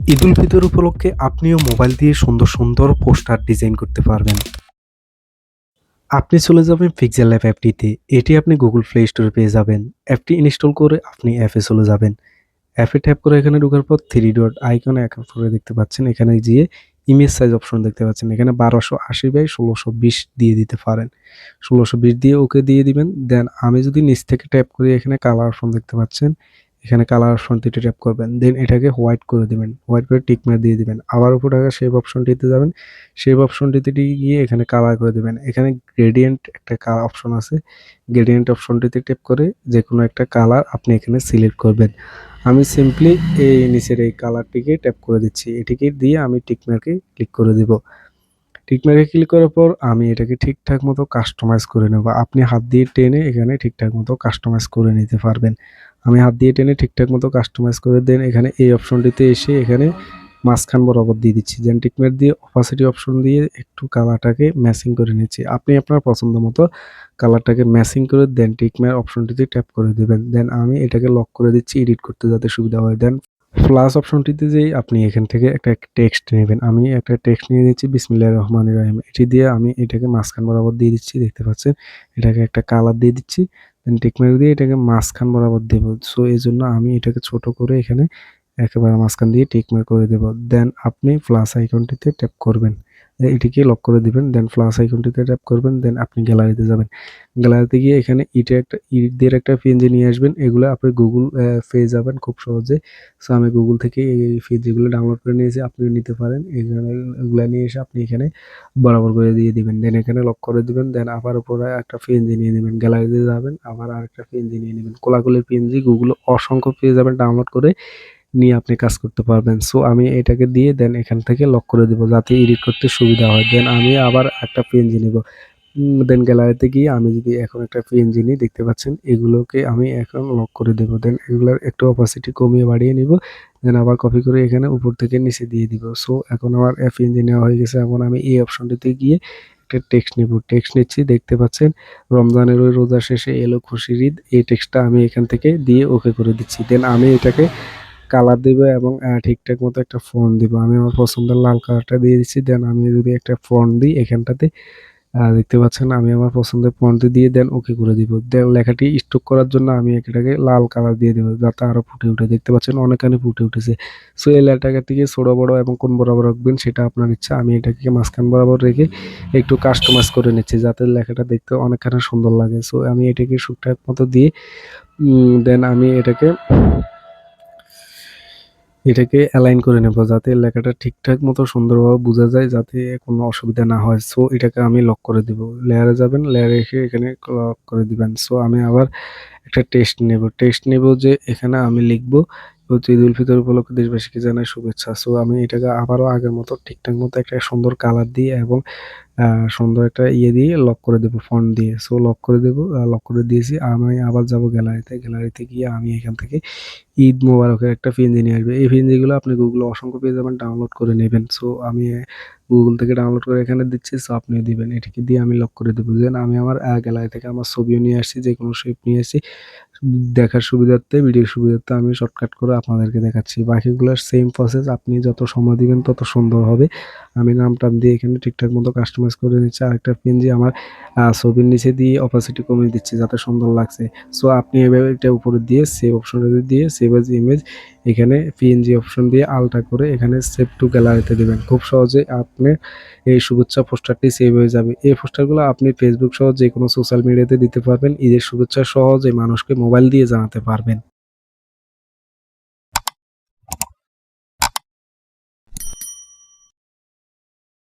ঈদ উল ফিতর উপলক্ষে আপনিও মোবাইল দিয়ে সুন্দর সুন্দর পোস্টার ডিজাইন করতে পারবেন। আপনি চলে যাবেন পিক্সেল অ্যাপ অ্যাপটিতে। এটি আপনি গুগল প্লে স্টোরে পেয়ে যাবেন। অ্যাপটি ইনস্টল করে আপনি অ্যাপে চলে যাবেন। অ্যাপে ট্যাপ করে এখানে ঢোকার পর থ্রি ডট আইকনে এক করে দেখতে পাচ্ছেন। এখানে গিয়ে ইমেজ সাইজ অপশন দেখতে পাচ্ছেন। এখানে বারোশো আশি বাই ষোলোশো বিশ দিয়ে দিতে পারেন। ষোলোশো বিশ দিয়ে ওকে দিয়ে দিবেন। দেন আমি যদি নিচ থেকে ট্যাপ করি, এখানে কালার অপশন দেখতে পাচ্ছেন। এখানে কালার অপশনটিতে ট্যাপ করবেন দেন এটাকে হোয়াইট করে দেবেন হোয়াইট করে টিক মার দিয়ে দিবেন। আবার উপর টাকা শেপ অপশনটিতে যাবেন শেপ অপশনটিতে গিয়ে এখানে কালার করে দেবেন। এখানে গ্রেডিয়েন্ট একটা কালার অপশন আছে গ্রেডিয়েন্ট অপশনটিতে ট্যাপ করে যে কোনো একটা কালার আপনি এখানে সিলেক্ট করবেন। আমি সিম্পলি এই নিচের এই কালারটিকে ট্যাপ করে দিচ্ছি, এটিকে দিয়ে আমি টিকমার্কে ক্লিক করে দিব। টিকমার্কে ক্লিক করার পর আমি এটাকে ঠিকঠাক মতো কাস্টমাইজ করে নেব। আপনি হাত দিয়ে টেনে এখানে ঠিকঠাক মতো কাস্টমাইজ করে নিতে পারবেন। আমি হাত দিয়ে টেনে ঠিকঠাক মতো কাস্টমাইজ করে দেন। এখানে এই অপশনটিতে এসে এখানে মাঝখান বরাবর দিয়ে দিচ্ছি। যেন টিকমার দিয়ে অপাসিটি অপশন দিয়ে একটু কালারটাকে ম্যাচিং করে নিচ্ছি। আপনি আপনার পছন্দ মতো কালারটাকে ম্যাচিং করে দেন টিকমার অপশনটিতে ট্যাপ করে দেবেন। দেন আমি এটাকে লক করে দিচ্ছি এডিট করতে যাতে সুবিধা হয়। দেন প্লাস অপশনটিতে যেই আপনি এখান থেকে একটা টেক্সট নেবেন। আমি একটা টেক্সট নিয়ে দিচ্ছি বিসমিল্লাহ রহমান রহিম। এটি দিয়ে আমি এটাকে মাঝখান বরাবর দিয়ে দিচ্ছি। দেখতে পাচ্ছেন? এটাকে একটা কালার দিয়ে দিচ্ছি। দেন টিকমার্ক দিয়ে এটাকে মাঝখান বরাবর দেব। সো এই জন্য আমি এটাকে ছোট করে এখানে একেবারে মাঝখান দিয়ে টিকমার্ক করে দেব। দেন আপনি প্লাস আইকনটিতে ট্যাপ করবেন। এটিকে লক করে দিবেন দেন প্লাস আইকনটিতে ট্যাপ করবেন দেন আপনি গ্যালারিতে যাবেন। গ্যালারিতে গিয়ে এখানে ইটে একটা ইট দিয়ে একটা পিএনজি নিয়ে আসবেন। এগুলো আপনি গুগল পেয়ে যাবেন খুব সহজে। সো আমি গুগল থেকে এই পিএনজিগুলো ডাউনলোড করে নিয়েছি আপনি নিতে পারেন। এখানে এগুলো নিয়ে এসে আপনি এখানে বরাবর করে দিয়ে দিবেন। দেন এখানে লক করে দিবেন দেন আবার উপরে একটা পিএনজি নিয়ে নেবেন। গ্যালারিতে যাবেন, আবার আরেকটা পিএনজি নিয়ে নেবেন। কোলাকুলির পিএনজি গুগল অসংখ্য পেয়ে যাবেন ডাউনলোড করে। নিয়ে আপনি কাজ করতে পারবেন। সো আমি এটাকে দিয়ে দেন এখান থেকে লক করে দেবো যাতে এডিট করতে সুবিধা হয়। দেন আমি আবার একটা পিএনজি নেব। দেন গ্যালারিতে গিয়ে আমি যদি এখন একটা পিএনজি নিই, দেখতে পাচ্ছেন, এগুলোকে আমি এখন লক করে দেবো। দেন এগুলোর একটু অপাসিটি কমিয়ে বাড়িয়ে নিব। দেন আবার কপি করে এখানে উপর থেকে নিচে দিয়ে দিব। সো এখন আমার পিএনজি নেওয়া হয়ে গেছে। এখন আমি এই অপশনটিতে গিয়ে একটা টেক্সট নেব। টেক্সট নিচ্ছি, দেখতে পাচ্ছেন, রমজানের ওই রোজা শেষে এলো খুশির ঈদ। এই টেক্সটটা আমি এখান থেকে দিয়ে ওকে করে দিচ্ছি। দেন আমি এটাকে কালার দিব এবং ঠিকঠাক মতো একটা ফোন দিব। আমি আমার পছন্দের লাল কালারটা দিয়ে দিচ্ছি। দেন আমি যদি একটা ফন্ট দিই এখানটাতে দেখতে পাচ্ছেন আমি আমার পছন্দের ফন্ট দিয়ে দেন ওকে করে দিব। দেন লেখাটি স্টক করার জন্য আমি এটাকে লাল কালার দিয়ে দেবো যাতে আরও ফুটে উঠে। দেখতে পাচ্ছেন অনেকখানি ফুটে উঠেছে। সো এই লেটারটিকে ছোটো, বড়ো এবং কোন বরাবর রাখবেন সেটা আপনার ইচ্ছা। আমি এটাকে মাঝখান বরাবর রেখে একটু কাস্টমাইজ করে নিচ্ছি যাতে লেখাটা দেখতে অনেকখানি সুন্দর লাগে। সো আমি এটাকে ঠিকঠাক মতো দিয়ে দেন আমি এটাকে এটাকে অ্যালাইন করে নেব যাতে লেখাটা ঠিকঠাক মতো সুন্দরভাবে বোঝা যায়, যাতে কোনো অসুবিধা না হয়। সো এটাকে আমি লক করে দিব। লেয়ারে যাবেন লেয়ারে এসে এখানে লক করে দিবেন। সো আমি আবার একটা টেস্ট নেব। টেস্ট নেব যে এখানে আমি লিখব হচ্ছে ঈদ উল ফিতর উপলক্ষে দেশবাসীকে জানাই শুভেচ্ছা। সো আমি এটাকে আবারও আগের মতো, ঠিকঠাক মতো একটা সুন্দর কালার দিয়ে এবং সুন্দর একটা ইয়ে দিয়ে লক করে দেবো ফন্ট দিয়ে। সো লক করে দেবো লক করে দিয়েছি। আমি আবার যাব গ্যালারিতে গ্যালারিতে গিয়ে আমি এখান থেকে ঈদ মোবারকের একটা পিএনজি নিয়ে আসবে। এই পিএনজিগুলো আপনি গুগলে অসংখ্য পেয়ে যাবেন ডাউনলোড করে নেবেন। সো আমি গুগল থেকে ডাউনলোড করে এখানে দিচ্ছি সো আপনিও দিবেন। এটিকে দিয়ে আমি লক করে দেবো। দেন আমি আমার গ্যালারি থেকে আমার ছবিও নিয়ে আসছি যে কোনো শেপ নিয়ে আসছি। দেখার সুবিধার্থে ভিডিওর সুবিধার্থে আমি শর্টকাট করে আপনাদেরকে দেখাচ্ছি। বাকিগুলোর সেম প্রসেস আপনি যত সময় দিবেন, তত সুন্দর হবে। আমি নাম টাম দিয়ে এখানে ঠিকঠাক মতো কাস্টমাইজ করে নিচ্ছি আরেকটা পিএনজি আমার ছবির নিচে দিয়ে অপাসিটি কমিয়ে দিচ্ছে, যাতে সুন্দর লাগছে। সো আপনি এভাবে এটা উপরে দিয়ে সেভ অপশনটা দিয়ে সেভ এজ ইমেজ এখানে পিএনজি অপশন দিয়ে আলটা করে এখানে সেভ টু গ্যালারিতে দেবেন। খুব সহজে আপনি এই শুভেচ্ছা পোস্টারটি সেভ হয়ে যাবে। এই পোস্টারগুলো আপনি ফেসবুক সহ যে কোনো সোশ্যাল মিডিয়াতে দিতে পারবেন। ঈদের শুভেচ্ছা সহজে মানুষকে মোবাইল দিয়ে জানাতে পারবেন।